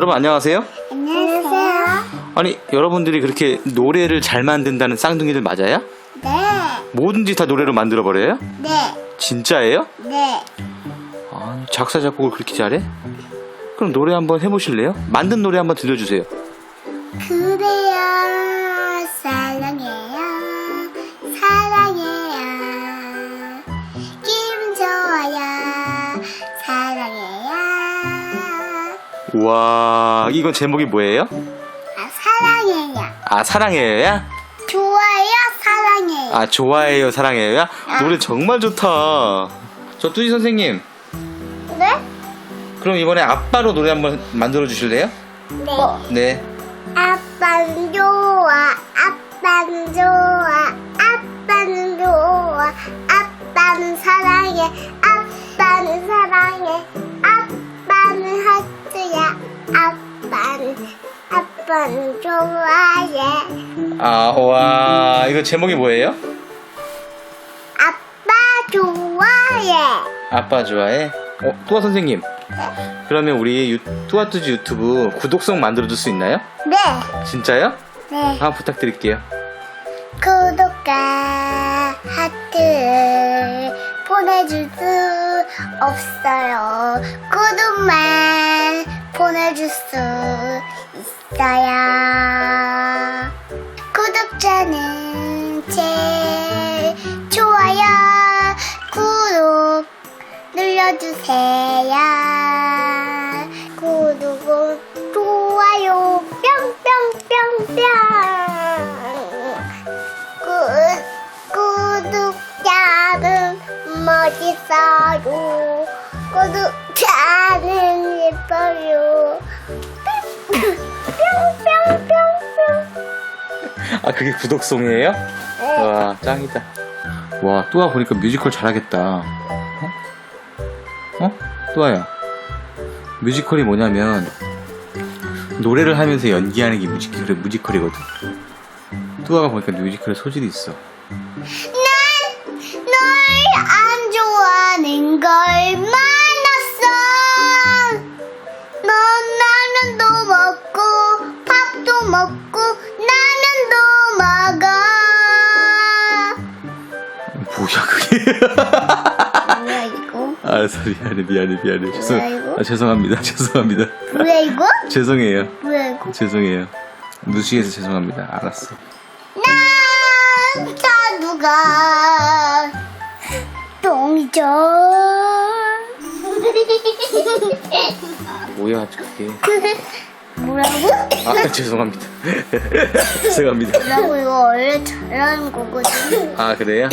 여러분 안녕하세요. 안녕하세요. 아니 여러분들이 그렇게 노래를 잘 만든다는 쌍둥이들 맞아요? 네. 뭐든지 다 노래로 만들어 버려요? 네. 진짜예요? 네. 아, 작사 작곡을 그렇게 잘해? 그럼 노래 한번 해보실래요? 만든 노래 한번 들려주세요. 그래요. 우와 이건 제목이 뭐예요? 아, 사랑해요. 아 사랑해요야? 좋아요. 사랑해요. 아 좋아해요 사랑해요야? 노래 정말 좋다. 저 뚜지 선생님 네? 그럼 이번에 아빠로 노래 한번 만들어 주실래요? 네. 네. 아빠는 좋아. 아빠는 좋아. 아빠는 좋아. 아빠는 사랑해. 아해. 아와 이거 제목이 뭐예요? 아빠 좋아해. 아빠 좋아해? 어 뚜아 선생님 그러면 우리 유, 뚜아뚜지 유튜브 구독송 만들어줄 수 있나요? 네. 진짜요? 네. 한번 부탁드릴게요. 구독과 하트 보내줄 수 없어요. 구독만 보내줄 수 있어요. 눌러주세요. 구독은 좋아요. 뿅뿅뿅뿅. 구, 구독자는 멋있어요. 구독자는 예뻐요. 아 그게 구독송이에요? 네. 와 짱이다. 와 뚜아 보니까 뮤지컬 잘하겠다. 어? 어? 뚜아야. 뮤지컬이 뭐냐면 노래를 하면서 연기하는 게 뮤지컬 뮤지컬이거든. 뚜아가 보니까 뮤지컬에 소질이 있어. 난 널 안 좋아하는 걸 만났어. 넌 라면도 먹고 밥도 먹고 라면도 먹어. 뭐야 그게? 알았어 미안해 미안해 미안해 죄송 뭐야, 이거? 아, 죄송합니다 죄송합니다 뭐야 이거? 죄송해요 뭐야 이거? 죄송해요 무시해서 죄송합니다 알았어 난 자두가 똥이죠. 뭐야 그게 뭐라고? 아 죄송합니다 죄송합니다 뭐라고 이거 원래 잘하는 거거든. 아 그래요?